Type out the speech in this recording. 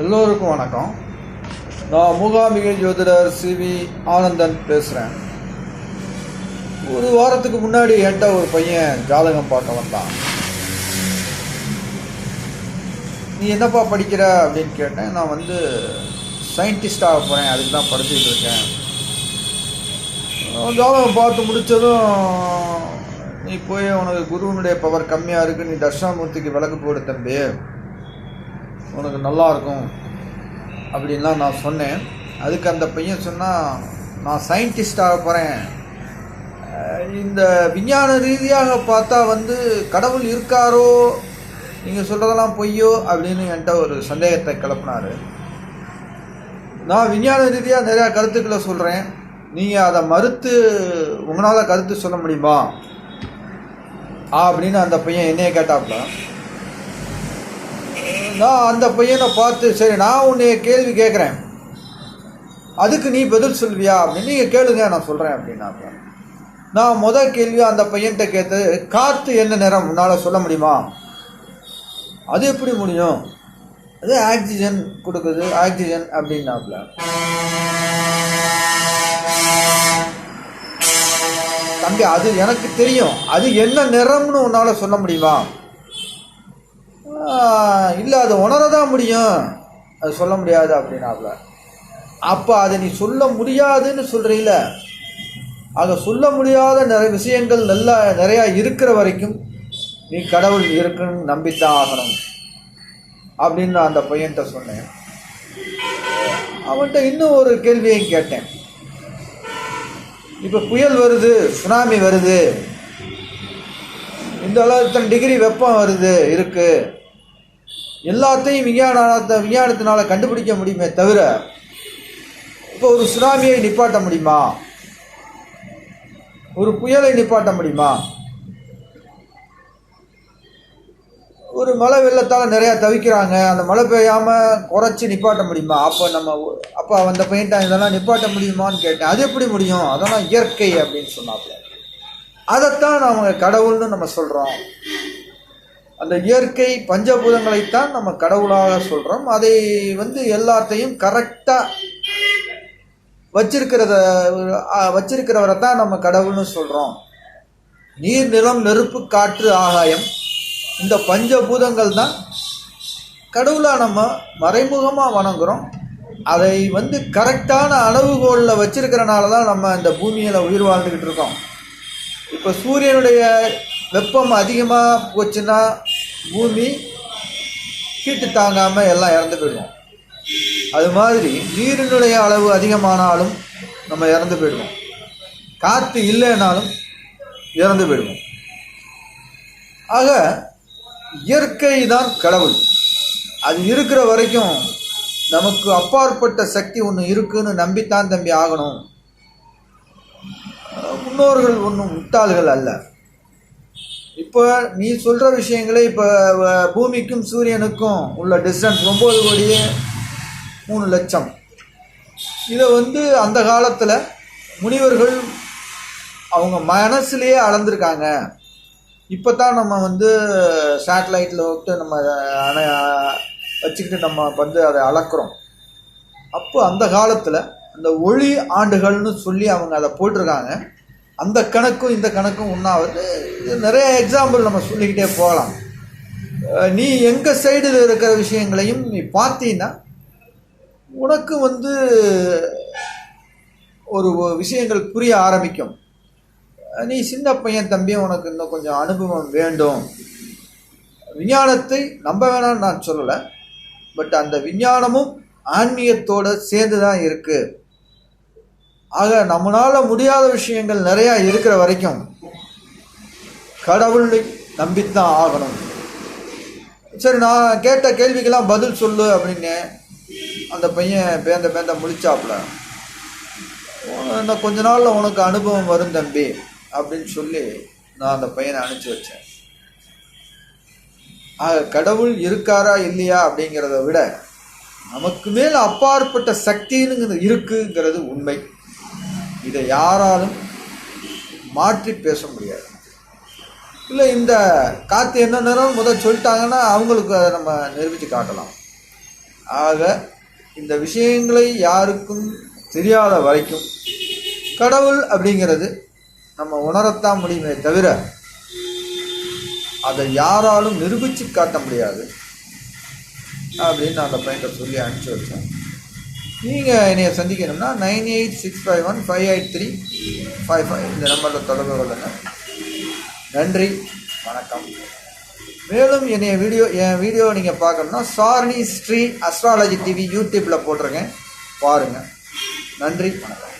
எல்லோருக்கும் வணக்கம். நான் மூகாம்பிகை ஜோதிடர் சி. வி. ஆனந்தன் பேசுகிறேன் ஒரு வாரத்துக்கு முன்னாடி என்கிட்ட ஒரு பையன் ஜாதகம் பார்க்க வந்தான். நீ என்னப்பா படிக்கிற அப்படின்னு கேட்டேன். நான் வந்து சயின்டிஸ்டாக போகிறேன் அதுக்கு தான் படிச்சுட்டு இருக்கேன். ஜாதகம் பார்த்து முடித்ததும் நீ போய் உனக்கு குருவனுடைய பவர் கம்மியாக இருக்குது நீ தட்சிணாமூர்த்திக்கு விளக்கு போடு தம்பி. உனக்கு நல்லா இருக்கும் அப்படின்லாம் நான் சொன்னேன். அதுக்கு அந்த பையன் சொன்னால் நான் சயின்டிஸ்டாக போகிறேன் இந்த விஞ்ஞான ரீதியாக பார்த்தா வந்து கடவுள் இருக்காரோ? நீங்கள் சொல்கிறதெல்லாம் பொய்யோ? அப்படின்னு என்கிட்ட ஒரு சந்தேகத்தை கிளப்பினார். நான் விஞ்ஞான ரீதியாக நிறையா கருத்துக்களை சொல்கிறேன் நீங்கள் அதை மறுத்து உங்களால் கருத்து சொல்ல முடியுமா? அப்படின்னு அந்த பையன் என்னைய கேட்டாப்புல நான் அந்த பையனை பார்த்து சரி நான் உன்னைய கேள்வி கேட்குறேன். அதுக்கு நீ பதில் சொல்வியா அப்படின்னு நீங்கள் கேளுங்க நான் சொல்கிறேன் அப்படின்னாக்க நான் முதல் கேள்வி அந்த பையன்கிட்ட கேட்டு காற்று என்ன நிறம் உன்னால் சொல்ல முடியுமா? அது எப்படி முடியும்? அது ஆக்சிஜன் கொடுக்குது ஆக்சிஜன் அப்படின்னாப்புல தம்பி அது எனக்கு தெரியும். அது என்ன நிறம்னு உன்னால் சொல்ல முடியுமா? இல்லை அது உணர தான் முடியும். அது சொல்ல முடியாது அப்படின்னாப்ல. அப்போ அதை நீ சொல்ல முடியாதுன்னு சொல்கிறீல ஆக சொல்ல முடியாத நிறைய விஷயங்கள் நல்லா நிறையா இருக்கிற வரைக்கும் நீ கடவுள் இருக்குன்னு நம்பித்தான் ஆகணும். அப்படின்னு நான் அந்த பையன்கிட்ட சொன்னேன். அவன்கிட்ட இன்னும் ஒரு கேள்வியையும் கேட்டேன். இப்போ புயல் வருது சுனாமி வருது. இந்த அளவு இத்தனை டிகிரி வெப்பம் வருது இருக்குது எல்லாத்தையும் விஞ்ஞானத்தை விஞ்ஞானத்தினால் கண்டுபிடிக்க முடியுமே தவிர இப்போ ஒரு சுனாமியை நிப்பாட்ட முடியுமா? ஒரு புயலை நிப்பாட்ட முடியுமா? ஒரு மழை வெள்ளத்தால் நிறையா தவிக்கிறாங்க. அந்த மழை பெய்யாமல் குறைச்சி நிப்பாட்ட முடியுமா? அப்போ நம்ம அப்போ அந்த பெயிண்டாக இதெல்லாம் நிப்பாட்ட முடியுமான்னு கேட்டேன். அது எப்படி முடியும்? அதெல்லாம் இயற்கை அப்படின்னு சொன்னாப்புல அதைத்தான் நம்ம கடவுள்னு நம்ம சொல்கிறோம் அந்த இயற்கை பஞ்சபூதங்களைத்தான் நம்ம கடவுளாக சொல்கிறோம் அதை வந்து எல்லாத்தையும் கரெக்டாக வச்சிருக்கிறத வச்சிருக்கிறவரை தான் நம்ம கடவுள்னு சொல்கிறோம் நீர் நிலம் நெருப்பு காற்று ஆகாயம் இந்த பஞ்சபூதங்கள் தான் கடவுளாக நம்ம மறைமுகமாக வணங்குகிறோம் அதை வந்து கரெக்டான அளவுகோலில் வச்சிருக்கிறனால தான் நம்ம இந்த பூமியில் உயிர் வாழ்ந்துக்கிட்டு இருக்கோம். இப்போ சூரியனுடைய வெப்பம் அதிகமாக போச்சுன்னா பூமி ஹீட்டு தாங்காமல் எல்லாம் இறந்து போயிடுவோம். அது மாதிரி நீரினுடைய அளவு அதிகமானாலும் நம்ம இறந்து போயிடுவோம். காற்று இல்லைனாலும் இறந்து போயிடுவோம். ஆக இயற்கை தான் கடவுள். அது இருக்கிற வரைக்கும் நமக்கு அப்பாற்பட்ட சக்தி ஒன்று இருக்குன்னு நம்பித்தான் தம்பி ஆகணும். முன்னோர்கள் ஒன்றும் முட்டாள்கள் அல்ல. இப்போ நீ சொல்கிற விஷயங்களே இப்போ பூமிக்கும் சூரியனுக்கும் உள்ள டிஸ்டன்ஸ் ஒம்பது கோடியே மூணு லட்சம். இதை வந்து அந்த காலத்தில் முனிவர்கள் அவங்க மனசுலேயே அளந்திருக்காங்க. இப்போ தான் நம்ம வந்து சேட்டலைட்டில் விட்டு நம்ம அணை வச்சுக்கிட்டு நம்ம வந்து அதை அளக்குறோம். அப்போ அந்த காலத்தில் அந்த ஒளி ஆண்டுகள்னு சொல்லி அவங்க அதை போட்டிருக்காங்க. அந்த கணக்கும் இந்த கணக்கும் உண்ணாவது நிறைய எக்ஸாம்பிள் நம்ம சொல்லிக்கிட்டே போகலாம். நீ எங்கள் சைடில் இருக்கிற விஷயங்களையும் நீ பார்த்தீங்கன்னா உனக்கு வந்து ஒரு விஷயங்கள் புரிய ஆரம்பிக்கும். நீ சின்ன பையன் தம்பி உனக்கு இன்னும் கொஞ்சம் அனுபவம் வேண்டும். விஞ்ஞானத்தை நம்ப வேணாம்னு நான் சொல்லலை. பட் அந்த விஞ்ஞானமும் ஆன்மீகத்தோடு சேர்ந்து தான் இருக்குது ஆக நம்மளால் முடியாத விஷயங்கள் நிறையா இருக்கிற வரைக்கும் கடவுளை நம்பித்தான் ஆகணும் சரி நான் கேட்ட கேள்விக்கெல்லாம் பதில் சொல்லு அப்படின்னு அந்த பையன் பேந்த பேந்த முடிச்சாப்புல இன்னும் கொஞ்ச நாளில் உனக்கு அனுபவம் வரும் தம்பி அப்படின்னு சொல்லி நான் அந்த பையனை அனுப்பிச்சி வச்சேன் ஆக கடவுள் இருக்காரா இல்லையா அப்படிங்கிறத விட நமக்கு மேல் அப்பாற்பட்ட சக்தின்னு இருக்குங்கிறது உண்மை இதை யாராலும் மாற்றி பேச முடியாது. இல்லை இந்த காற்று என்ன நிறம் முதல் சொல்லிட்டாங்கன்னா அவங்களுக்கு அதை நம்ம நிரூபித்து காட்டலாம். ஆக இந்த விஷயங்களை யாருக்கும் தெரியாத வரைக்கும் கடவுள் அப்படிங்கிறது நம்ம உணரத்தான் முடியுமே தவிர அதை யாராலும் நிரூபித்து காட்ட முடியாது அப்படின்னு நான் அந்த பையன்கிட்ட சொல்லி அனுப்பிச்சி வச்சேன். நீங்கள் என்னையை சந்திக்கணும்னா nine eight six five one five eight three five five இந்த நம்பரில் தொடர்பு கொள்ளுங்கள் நன்றி. வணக்கம். மேலும் என்னைய வீடியோ என் வீடியோ நீங்கள் பார்க்கணும்னா சாரணி ஸ்ரீ அஸ்ட்ராலஜி டிவி யூடியூப்பில் போட்டிருக்கேன். பாருங்கள் நன்றி. வணக்கம்.